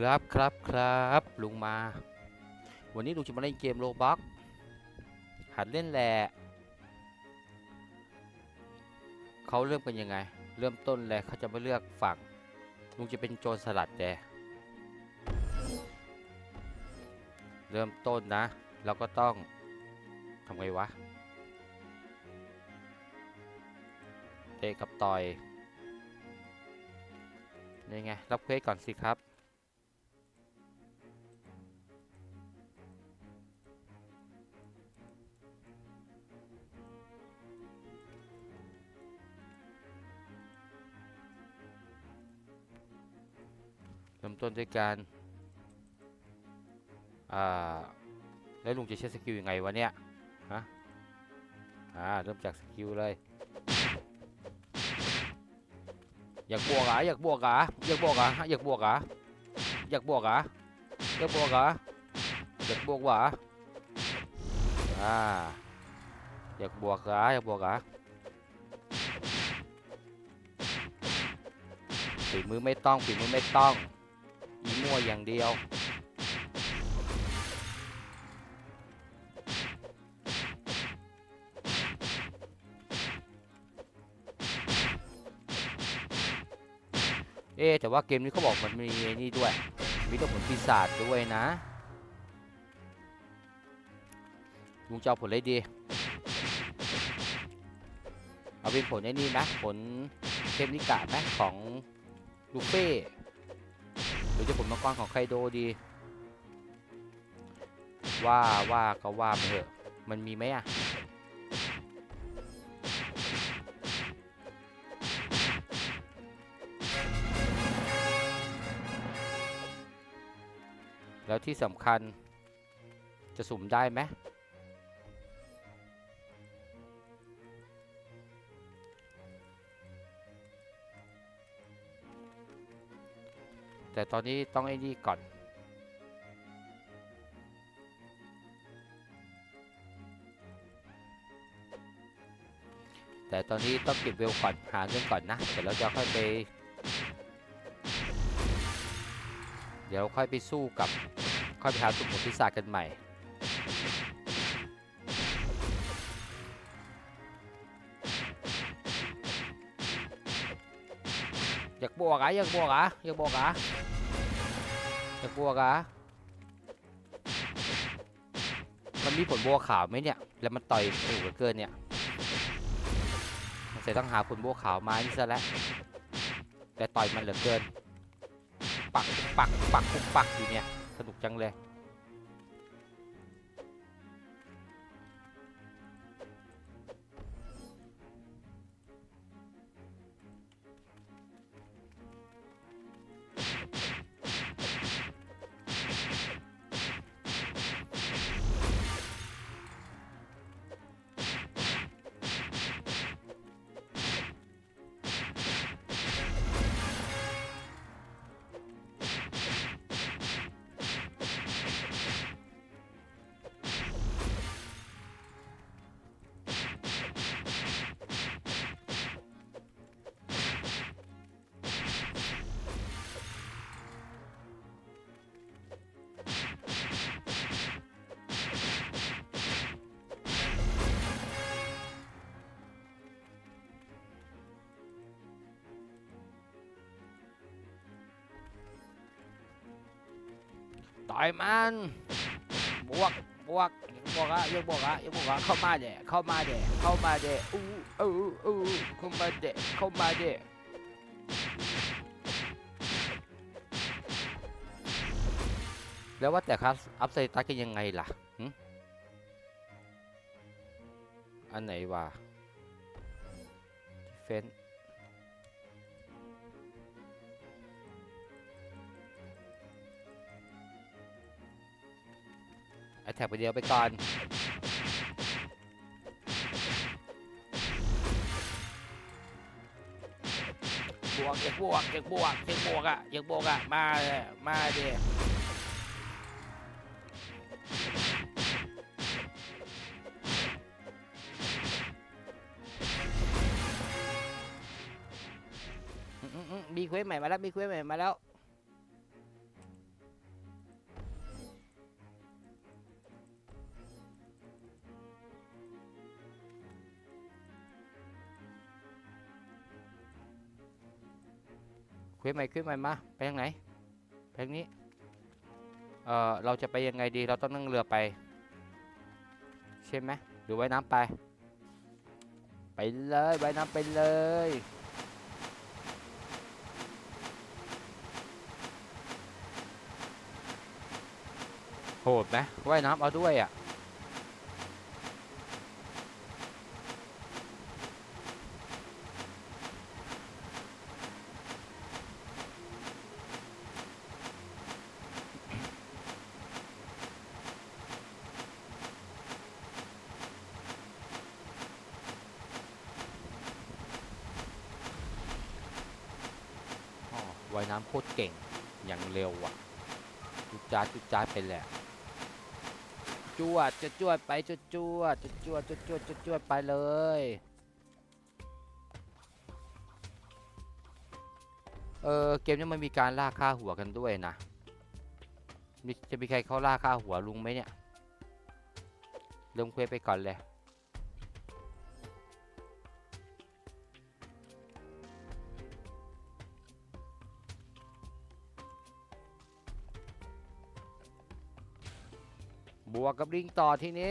ครับครับครับลุงมา วันนี้ลุงจะมาเล่นเกมโลบ็อกหัดเล่นแหละเขาเริ่มกันยังไง เริ่มต้นแหละเขาจะไม่เลือกฝั่งลุงจะเป็นโจรสลัดแดเริ่มต้นนะเราก็ต้องทำไงวะเตะกับต่อยนี่ไงรับเควสก่อนสิครับ ริ่มต้นด้วยการอ่าแล้วลุงจะใช้สกิลยังไงวะเนี่ยฮะอ่าเริ่มจากสกิลเลย อยากบวกอะอยากบวกอะอยากบวกอะอยากบวกอะอยากบวกอะอยากบวกอะอยากบวกเหรออ่าอยากบวกอะอยากบวกอะฝีมือไม่ต้องฝีมือไม่ต้อง มั่วอย่างเดียว เอ๊แต่ว่าเกมนี้เขาบอกมันมีนี่ด้วย มีตัวผลปีศาจด้วยนะลุงจะเอาผลอะไรดี เอาเป็นผลไอ้นี่ไหมผลเทมนิกะไหมของลูเฟ่ รือจะผลมังกรของไคโดดี ว่าว่าก็ว่าไปเถอะ มันมีไหมอะแล้วที่สำคัญจะสุ่มได้ไหม แต่ตอนนี้ต้องไอ้นี่ก่อน แต่ตอนนี้ต้องเก็บเวลก่อนหาเงินก่อนนะเดี๋ยวเราจะค่อยไป เดี๋ยวค่อยไปสู้กับค่อยไปหาสุ่มพิศากันใหม่อยากบวกอะอยากบวกอะอยากบวกอะ อยากบวกอะมันมีผลบัวขาวไหมเนี่ย แล้วมันต่อยถูกเหลือเกินเนี่ยมันจต้องหาผลบัวขาวมานี่ซะแล้วแต่ต่อยมันเหลือเกิน ปักปักปักปุกปักอยู่เนี่ย สนุกจังเลย ต่อยมันบวกบวกบวกอะยังบวกอะยังบวกอะเข้ามาเดะเข้ามาเดะเข้ามาเดะอู้อู้อู้เข้ามาเดะเข้ามาเดะแล้วว่าแต่ครับอัพไซตัสกันยังไงล่ะอันไหนวะเฟน แอตแทกไปเดียวไปก่อนบวกอยากบวกอยากบวกอยากบวกอะอยากบวกอะมาเลยมาดิมีเควสใหม่มาแล้วมีเควสใหม่มาแล้ว คุยใหม่คุยใหม่มาไปทางไหนไปทางนี้เอ่อเราจะไปยังไงดีเราต้องนั่งเรือไป ใช่ไหมหรือว่ายน้ำไป ไปเลยว่ายน้ำไปเลยโหดไหมว่ายน้ำเอาด้วยอะ ว่ายน้ำโคตรเก่ง อย่างเร็วอะ จุดจ้าจุดจ้าไปแหละ จวดจะจวดไปจวดจวดจะจวดจะจวดจะจวดไปเลย เออเกมนี้มันมีการล่าค่าหัวกันด้วยนะ จะมีใครเขาล่าค่าหัวลุงไหมเนี่ยเริ่มเควไปก่อนเลย บวกกับลิงต่อทีนี้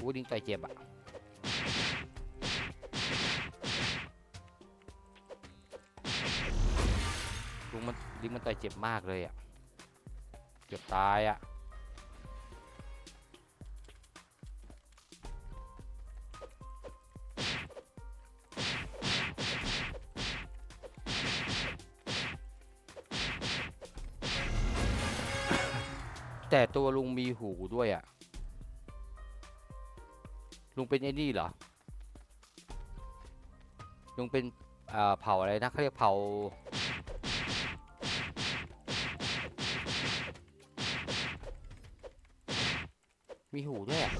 อู้ลิงต่อยเจ็บอะลุงมันลิงมันต่อยเจ็บมากเลยอะเกือบตายอะ แต่ตัวลุงมีหูด้วยอะลุงเป็นไอ้นี่เหรอ ลุงเป็นเผ่าอะไรนะเขาเรียกเผ่ามีหูด้วยอะ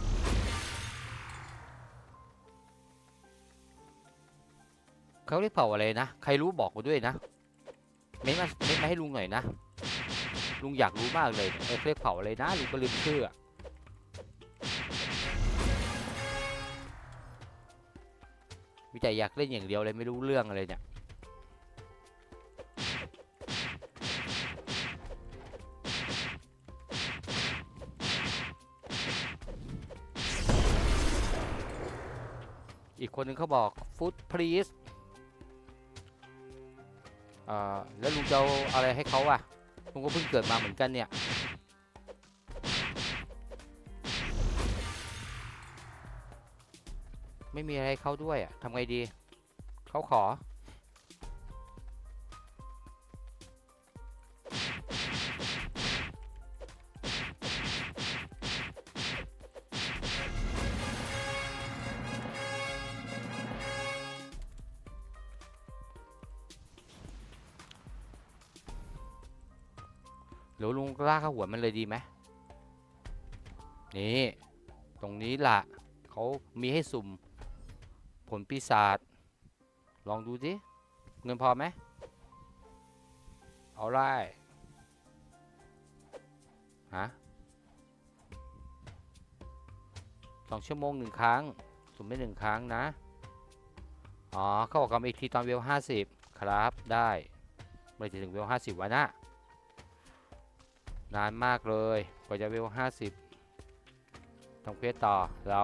เขาเรียกเผ่าอะไรนะ ใครรู้บอกมาด้วยนะ เม้นมาเม้นมาให้ลุงหน่อยนะ ลุงอยากรู้มากเลยเออเขาเรียกเผาอะไรนะลุงก็ลืมชื่ออะมีแต่อยากเล่นอย่างเดียวเลยไม่รู้เรื่องอะไรเนี่ยอีกคนหนึ่งเขาบอก food please อ่าแล้วลุงจะเอาอะไรให้เขาอะ ผมก็เพิ่งเกิดมาเหมือนกันเนี่ย ไม่มีอะไรให้เขาด้วยอะทำไงดี เขาขอ หรือลุงลากข้าหัวมันเลยดีไหมนี่ ตรงนี้ล่ะเขามีให้สุ่ม ผลปีศาจลองดูสิเงินพอไหมเอาไล่ฮะสองชั่วโมงหนึ่งครั้ง สุ่มได้หนึ่งครั้งนะ อ๋อเขาบอกกันอีกทีตอนเวลห้าสิบครับได้ ไม่ถึงเวลห้าสิบวะนะ นานมากเลย กว่าจะเวลห้าสิบทำเพจต่อเรา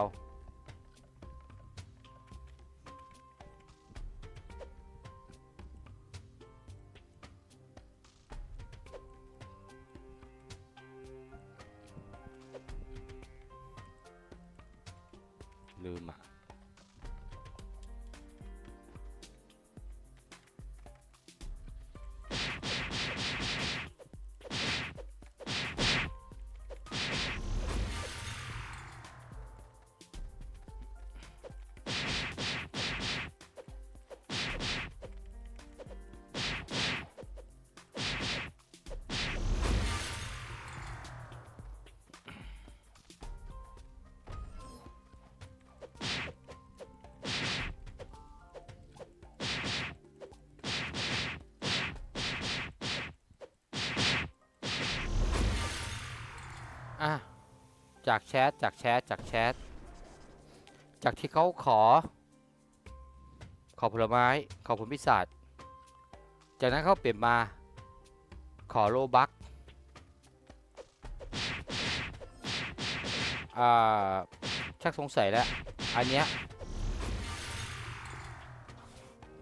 อะจากแชทจากแชทจากแชทจากที่เขาขอ ขอผลไม้ ขอผลพิศาจจากนั้นเขาเปลี่ยนมา ขอโลบักอ่าชักสงสัยแล้ว อันเนี้ย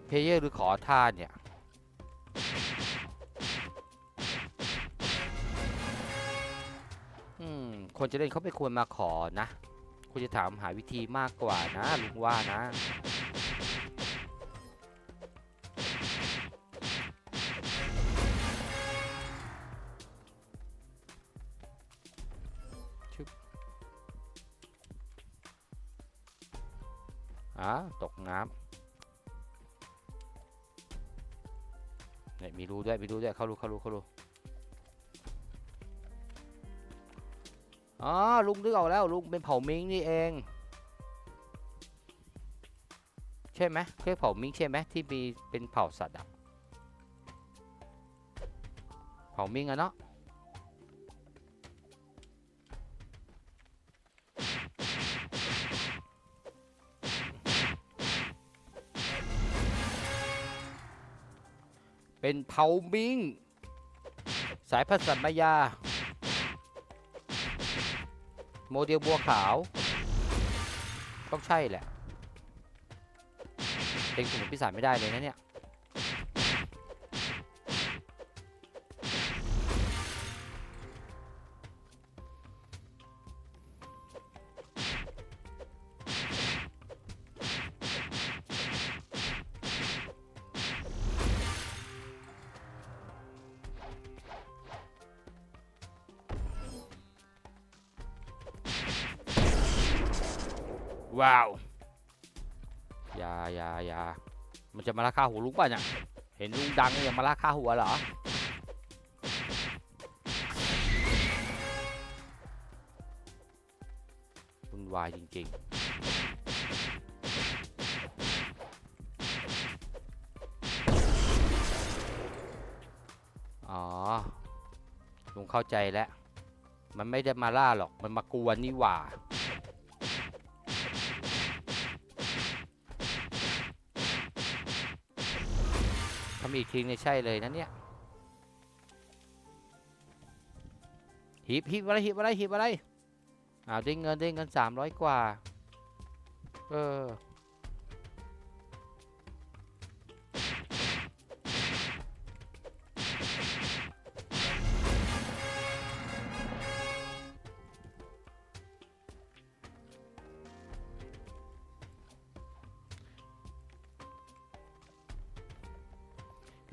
เพเยอร์หรือขอทานเนี่ย คนจะเล่นเขาไม่ควรมาขอนะคุณจะถามหาวิธีมากกว่านะลุงว่านะชึบอ่าตกน้ำเนี่ยมีรูด้วยมีรูด้วยเข้ารูเข้ารูเข้ารู อ๋อลุงนึกออกแล้วลุงเป็นเผ่ามิงนี่เอง ใช่ไหมเคยกเผ่ามิงใช่ไหมที่มีเป็นเผ่าสัตว์อะเผ่ามิงอะเนาะเป็นเผ่ามิง สายพันธุ์สัตว์มายา โมเดลบัวขาว ต้องใช่แหละเป็นสมุนพิสารไม่ได้เลยนะเนี่ย ว้าว อยาอยาอยามันจะมาล่าค่าหัวลุงป่ะเนี่ย เห็นลุงดังเนี่ยมาล่าค่าหัวเหรอ วุ่นวายจริง ๆอ๋อลุงเข้าใจแล้ว มันไม่ได้มาล่าหรอก มันมากวนนี่หว่า อีกทีเนี่ยใช่เลยนะเนี่ยหีบหีบอะไรหีบอะไรหีบอะไรอ้าวได้เงินได้เงินสามร้อยกว่า เออ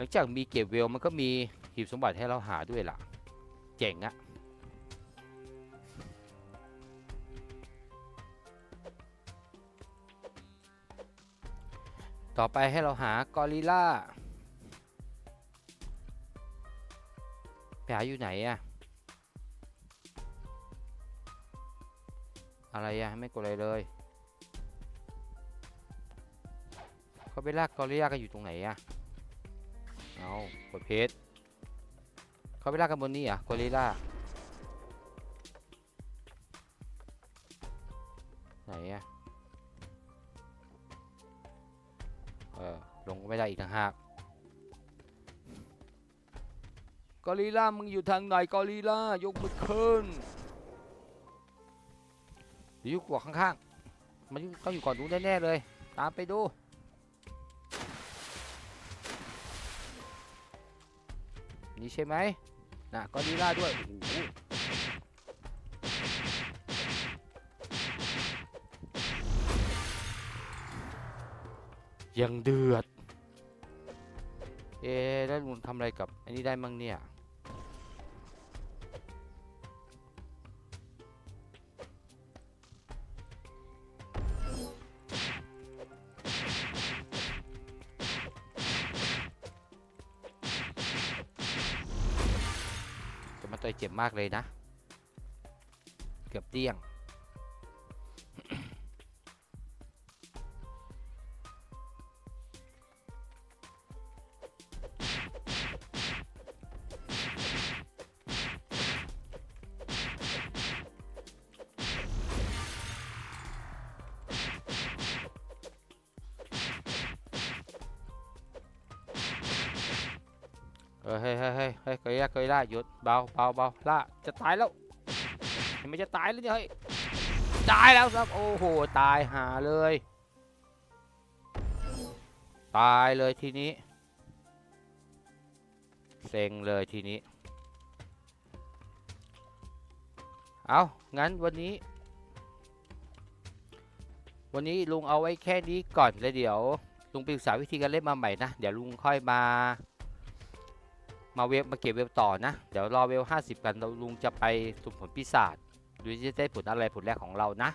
ลังจากมีเก็บเวลมันก็มีหีบสมบัติให้เราหาด้วยล่ะ เจ๋งอะต่อไปให้เราหากอริล่าไปหาอยู่ไหนอะอะไรอะไม่กดอะไรเลยเขาไปลากกอริลล่ากันอยู่ตรงไหนอะ เอากดเพชรเขาไปล่ากันบนนี้อะกอริล่าไหนอะเออลงก็ไม่ได้อีกต่างหากกอริล่ามึงอยู่ทางไหนกอริล่ายกมือขึ้นยวอยู่กว่าข้างๆมันอยู่ต้องอยู่ก่อนดูแน่ๆเลย ตามไปดู นี้ใช่ไหมน่ะก็ดีล่าด้วยโอ้โหยังเดือด เอ๊ะแล้วลุงทำอะไรกับอันนี้ได้มั้งเนี่ย มากเลยนะ เกือบเตี้ยง ฮ้ยเฮ้ยเฮ้ยเฮ้ยเกยล่าเกยล่าหยุดเบาเบาเบาล่าจะตายแล้วไมันจะตายแล้วเนี่ยเฮ้ยตายแล้วครับโอ้โหตายหาเลย ตายเลยทีนี้เซ็งเลยทีนี้เอางั้นวันนี้ วันนี้ลุงเอาไว้แค่นี้ก่อนแล้วเดี๋ยวลุงไปศึกษาวิธีการเล่นมาใหม่นะ เดี๋ยวลุงค่อยมา มาเวฟมาเก็บเวฟต่อนะ เดี๋ยวรอเวฟ50 กันเราลุงจะไปสุ่มผลปีศาจดูจะได้ผลอะไรผลแรกของเรานะ